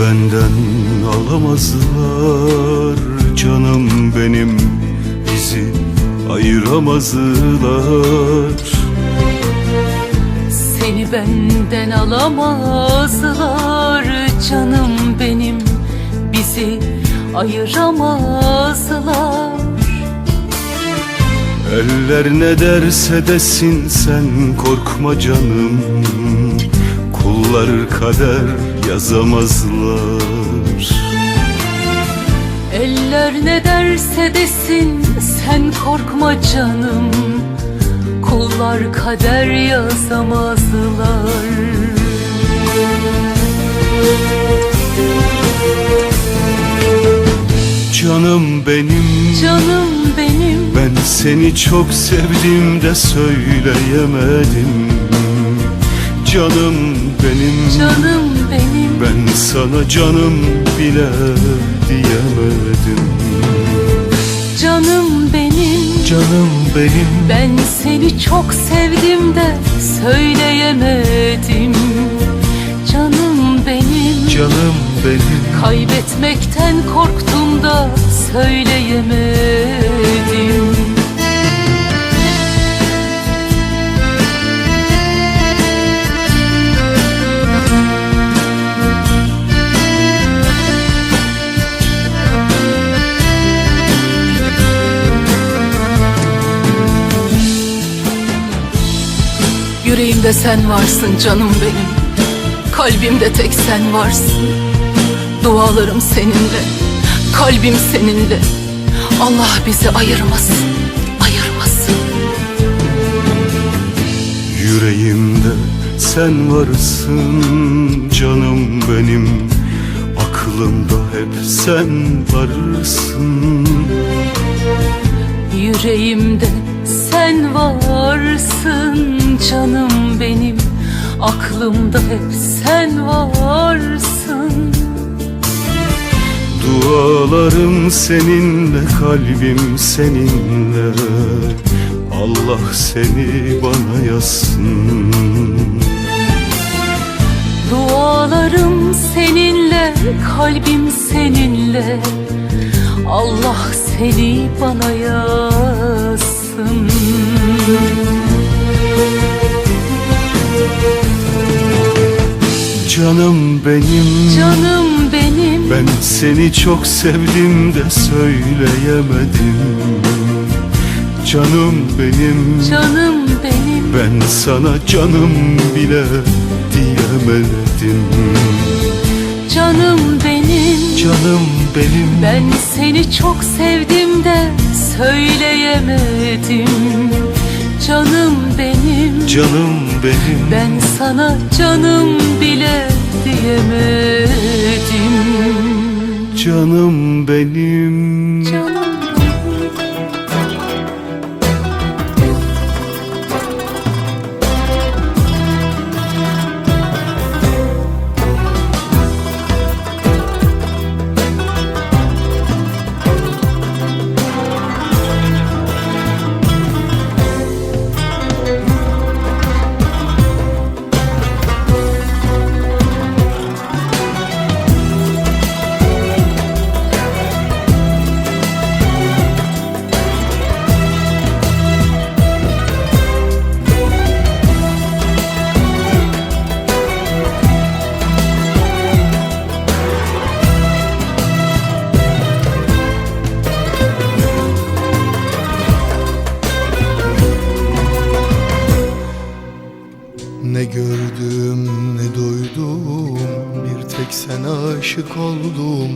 benden alamazlar. Canım benim bizi ayıramazlar. Seni benden alamazlar. Canım benim Bizi ayıramazlar. Eller ne derse desin sen korkma canım Kullar kader yazamazlar. Eller ne derse desin sen korkma canım. Kullar kader yazamazlar. Canım benim. Canım benim. Ben seni çok sevdim de söyleyemedim Canım benim. Canım benim. Ben sana canım bile diyemedim. Canım benim. Canım benim. Ben seni çok sevdim de söyleyemedim. Canım benim. Canım benim. Kaybetmekten korktum da söyleyemedim Yüreğimde sen varsın canım benim. Kalbimde tek sen varsın. Dualarım seninle Kalbim seninle. Allah bizi ayırmasın Ayırmasın. Yüreğimde sen varsın canım benim. Aklımda hep sen varsın. Yüreğimde sen varsın canım benim Aklımda hep sen varsın. Dualarım seninle kalbim seninle. Allah seni bana yazsın. Dualarım seninle, kalbim seninle. Allah seni bana yazsın Canım benim. Canım benim. Ben seni çok sevdim de söyleyemedim. Canım benim. Canım benim. Ben sana canım bile diyemedim. Canım benim. Canım benim. Ben seni çok sevdim de söyleyemedim Canım benim. Canım benim. Ben sana canım bile diyemedim. Canım benim. Canım aşık oldum.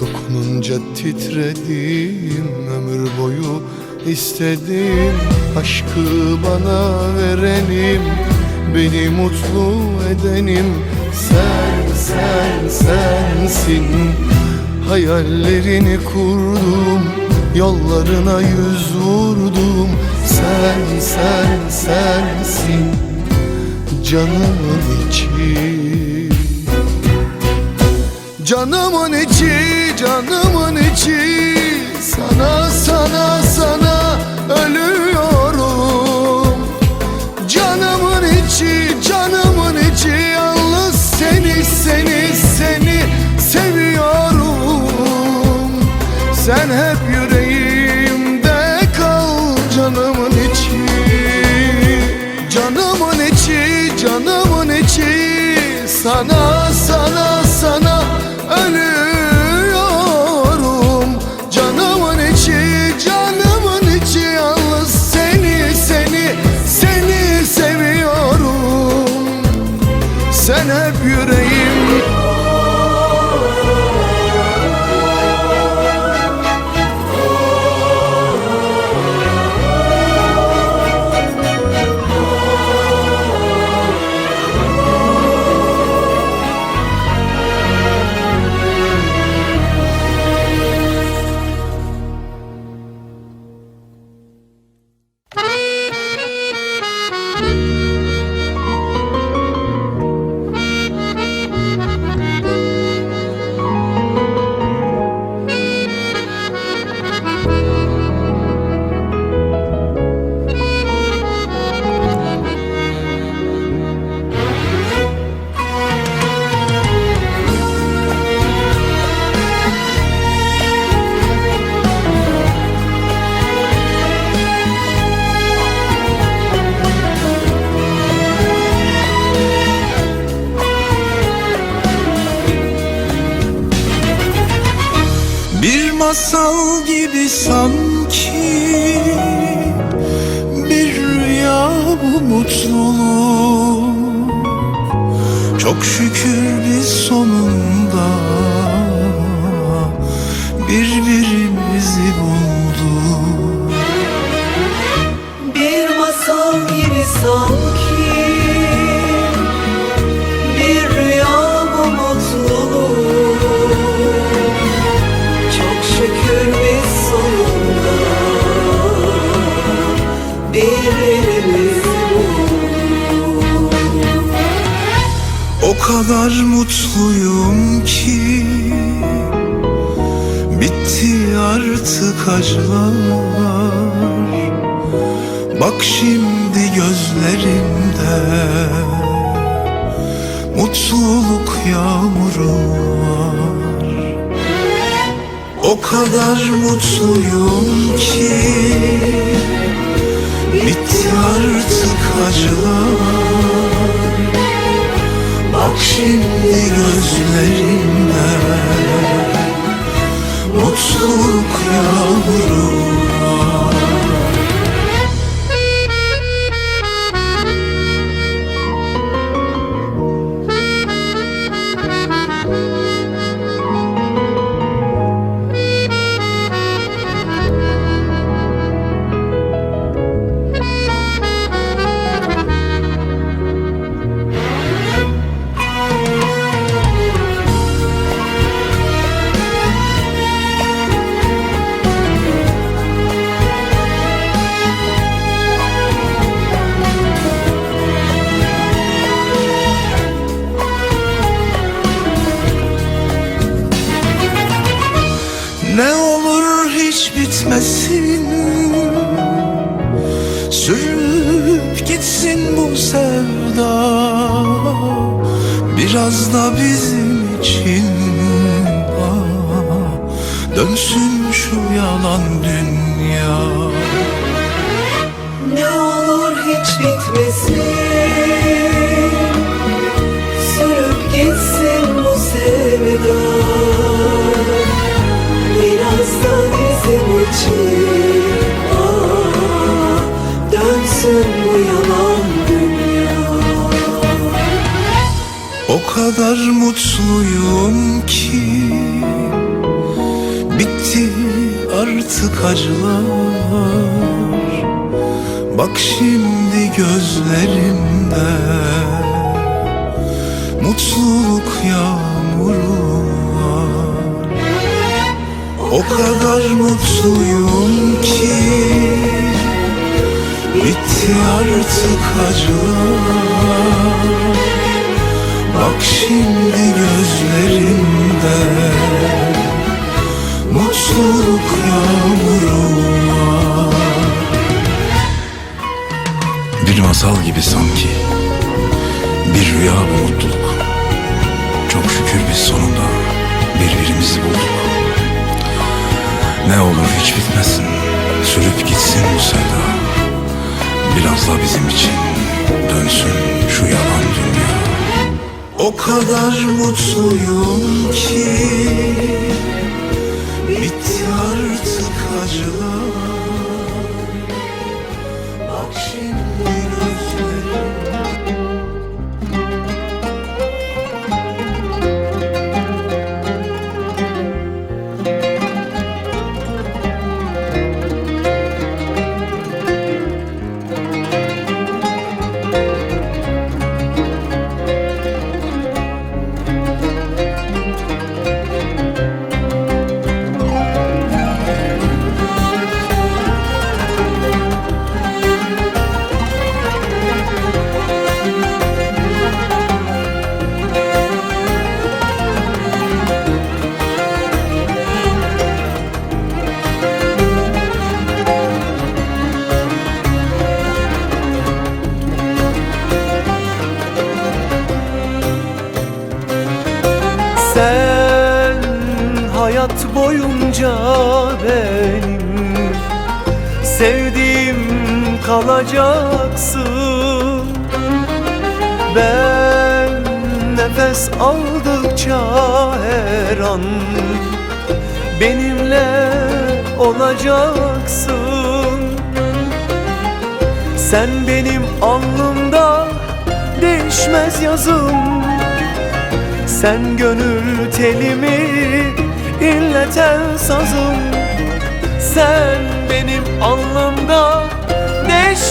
Dokununca titredim Ömür boyu istedim. Aşkı bana verenim Beni mutlu edenim Sen sen sensin Hayallerini kurdum. Yollarına yüz vurdum. Sen sen sensin Canımın içi Canımın içi, canımın içi. Sana, sana, sana ölüyorum. Canımın içi, canımın içi. Yalnız seni, seni, seni seviyorum. Sen hep yüreğimde kal canımın içi. Canımın içi, canımın içi. Sana, sana sanki Bir rüya bu mutluluk. Çok şükür biz sonunda Birbirimizi bulduk. Bir masal gibi sanki kadar mutluyum ki. Bitti artık acılar. Bak şimdi gözlerimde Mutluluk yağmuru var. O kadar mutluyum ki. Bitti artık acılar Bak şimdi gözlerimde Mutluluk yağmuru Dönsün şu yalan dünya. Ne olur hiç bitmesin. Sürüp gitsin bu sevda. Biraz da bizim için. Ah, Dönsün bu yalan dünya. O kadar mutluyum ki Bitti artık acılar. Bak şimdi gözlerimde Mutluluk yağmuru O kadar mutluyum ki Bitti artık acılar. Bak şimdi gözlerimde Mutluluk yağmuru var Bir masal gibi sanki Bir rüya bu mutluluk. Çok şükür biz sonunda Birbirimizi bulduk. Ne olur hiç bitmesin Sürüp gitsin bu sevda. Biraz da bizim için Dönsün şu yalan O kadar mutluyum ki acılar kalacaksın Ben nefes aldıkça her an Benimle olacaksın. Sen benim alnımda değişmez yazım sen gönül telimi inleten sazım Sen benim alnımda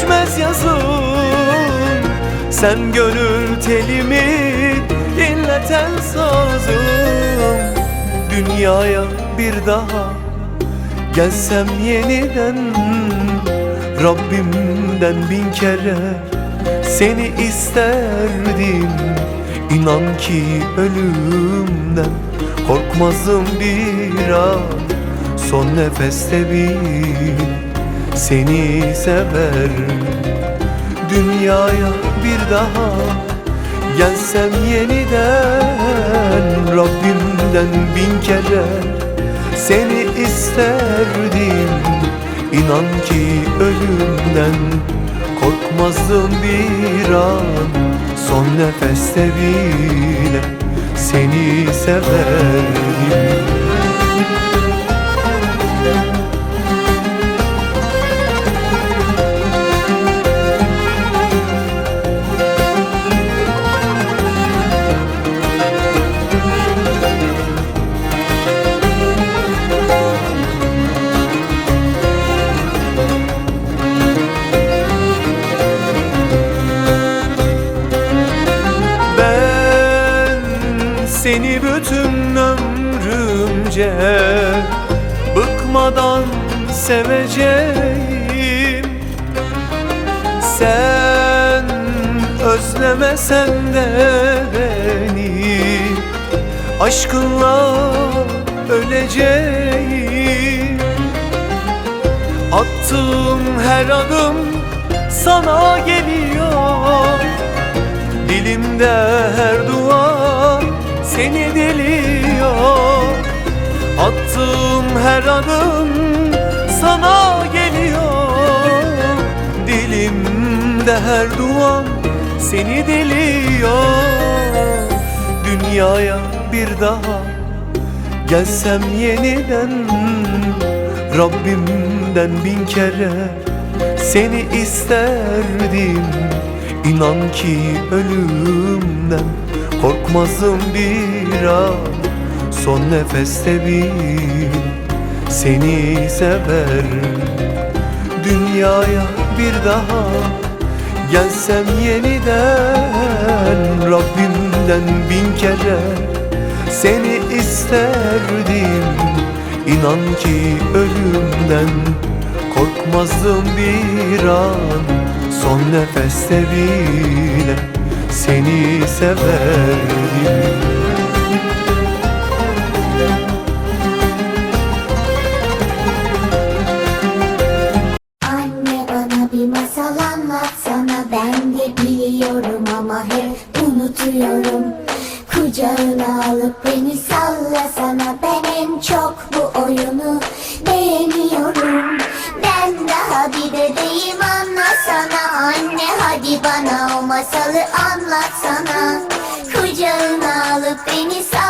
değişmez yazım Sen gönül telimi inleten sazım Dünyaya bir daha gelsem yeniden. Rabbimden bin kere seni isterdim. İnan ki ölümden korkmazdım bir an. Son nefeste bile seni sever. Dünyaya bir daha gelsem yeniden Rabbimden bin kere seni isterdim. İnan ki ölümden korkmazdım bir an. Son nefeste bile seni severdim seveceğim. Sen özlemesen de beni. Aşkınla öleceğim. Attığım her adım sana geliyor. Dilimde her dua seni diliyor Attığım her adım sana geliyor. Dilimde her duam seni diliyor Dünyaya bir daha gelsem yeniden Rabbimden bin kere seni isterdim. İnan ki ölümden korkmazdım bir an Son nefeste bile seni sever. Dünyaya bir daha gelsem yeniden Rabbimden bin kere seni isterdim. İnan ki ölümden korkmazdım bir an. Son nefeste bile seni severdim beğeniyorum Ben daha bir bebeğim anlasana anne. Hadi bana o masalı anlatsana. Kucağına beni salla